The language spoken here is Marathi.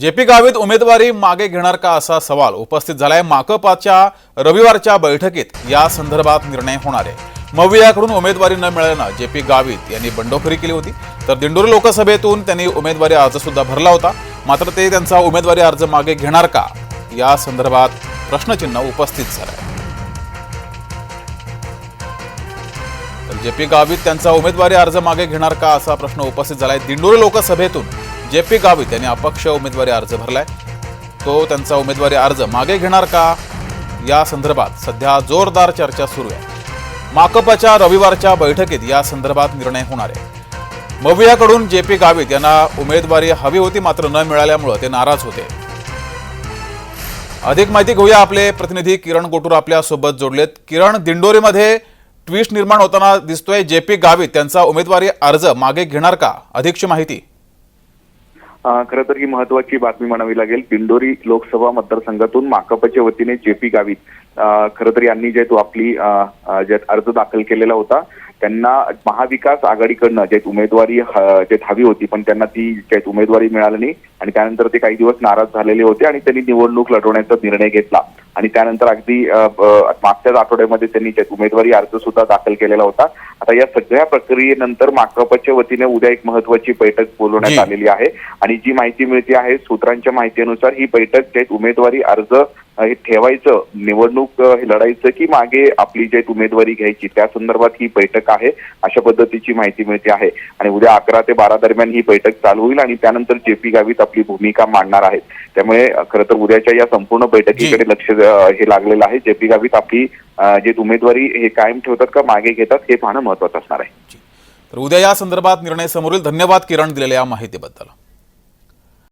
जे पी गावित उमेदवारी मागे घेणार का असा सवाल उपस्थित झालाय माकपाच्या रविवारच्या बैठकीत. या संदर्भात निर्णय होणार आहे. मवियाकडून उमेदवारी न मिळाल्यानं जे पी गावित यांनी बंडखोरी केली होती. तर दिंडोरी लोकसभेतून त्यांनी उमेदवारी अर्ज सुद्धा भरला होता. मात्र ते त्यांचा उमेदवारी अर्ज मागे घेणार का? या संदर्भात प्रश्नचिन्ह उपस्थित झालंय. तर जे पी गावित त्यांचा उमेदवारी अर्ज मागे घेणार का असा प्रश्न उपस्थित झालाय दिंडोरी लोकसभेतून. जे पी गावित यांनी अपक्ष उमेदवारी अर्ज भरलाय. तो त्यांचा उमेदवारी अर्ज मागे घेणार का? या संदर्भात सध्या जोरदार चर्चा सुरू आहे. माकपच्या रविवारच्या बैठकीत या संदर्भात निर्णय होणार आहे. मवियाकडून जे पी गावित यांना उमेदवारी हवी होती मात्र न मिळाल्यामुळं ते नाराज होते. अधिक माहिती घेऊया आपले प्रतिनिधी किरण गोटूर आपल्यासोबत जोडलेत. किरण दिंडोरीमध्ये ट्विस्ट निर्माण होताना दिसतोय जे पी गावित त्यांचा उमेदवारी अर्ज मागे घेणार का? अधिकची माहिती. खरं तर ही महत्वाची बातमी म्हणावी लागेल. दिंडोरी लोकसभा मतदारसंघातून माकपच्या वतीने जे पी गावित खरं तर यांनी जे तो आपली अर्ज दाखल केलेला होता त्यांना महाविकास आघाडीकडनं जे उमेदवारी ह- जे हवी होती पण त्यांना ती जे उमेदवारी मिळाली नाही आणि त्यानंतर ते काही दिवस नाराज झालेले होते आणि त्यांनी निवडणूक लढवण्याचा निर्णय घेतला. आणि त्यानंतर अगदी मागच्याच आठवड्यामध्ये त्यांनी उमेदवारी अर्ज सुद्धा दाखल केलेला होता. आता या सगळ्या प्रक्रियेनंतर माकपच्या वतीने उद्या एक महत्वाची बैठक. बोलवण्यात आलेली आहे. आणि जी माहिती मिळते आहे सूत्रांच्या माहितीनुसार ही बैठक जे उमेदवारी अर्ज हे ठेवायचं निवडणूक हे लढायचं की मागे आपली जे उमेदवारी घ्यायची त्या संदर्भात ही बैठक आहे अशा पद्धतीची माहिती मिळते आहे. आणि उद्या अकरा ते बारा दरम्यान ही बैठक चालू होईल आणि त्यानंतर जे पी गावित आपली भूमिका मांडणार आहेत. त्यामुळे खरं तर उद्याच्या या संपूर्ण बैठकीकडे लक्ष हे लागलेलं आहे. जे पी गावित आपली जे उमेदवारी हे कायम ठेवतात का मागे घेतात हे पाहणं महत्वाचं असणार आहे. तर उद्या या संदर्भात निर्णय समोर येईल धन्यवाद किरण दिलेल्या या माहितीबद्दल.